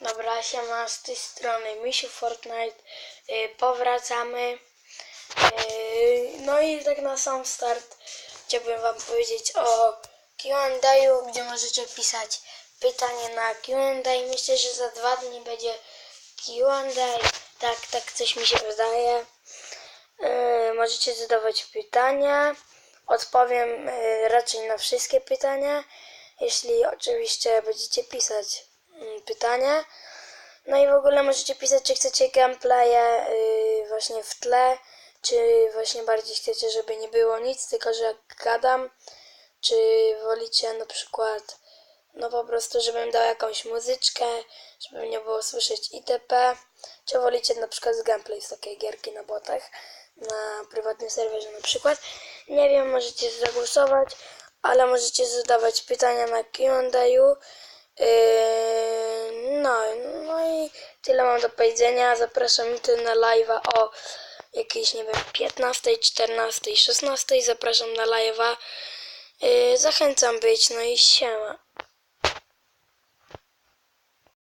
Dobra, siema, z tej strony Misiu Fortnite. Yy, powracamy. Yy, no i tak na sam start chciałbym wam powiedzieć o Q&A, gdzie możecie pisać pytanie na Q&A. Myślę, że za dwa dni będzie Q&A. Tak, tak coś mi się wydaje. Yy, możecie zadawać pytania. Odpowiem yy, raczej na wszystkie pytania, jeśli oczywiście będziecie pisać pytania. No i w ogóle możecie pisać, czy chcecie gameplaye yy, właśnie w tle, czy właśnie bardziej chcecie, żeby nie było nic, tylko że jak gadam, czy wolicie na przykład, no po prostu, żebym dał jakąś muzyczkę, żeby nie było słyszeć itp. Czy wolicie na przykład z gameplay z takiej gierki na botach, na prywatnym serwerze na przykład. Nie wiem, możecie zagłosować, ale możecie zadawać pytania na Q&A. Yy, no, i tyle mam do powiedzenia. Zapraszam jutro na live'a o jakiejś, nie wiem, 15, 14, 16. Zapraszam na live'a. Yy, zachęcam być, no i siema.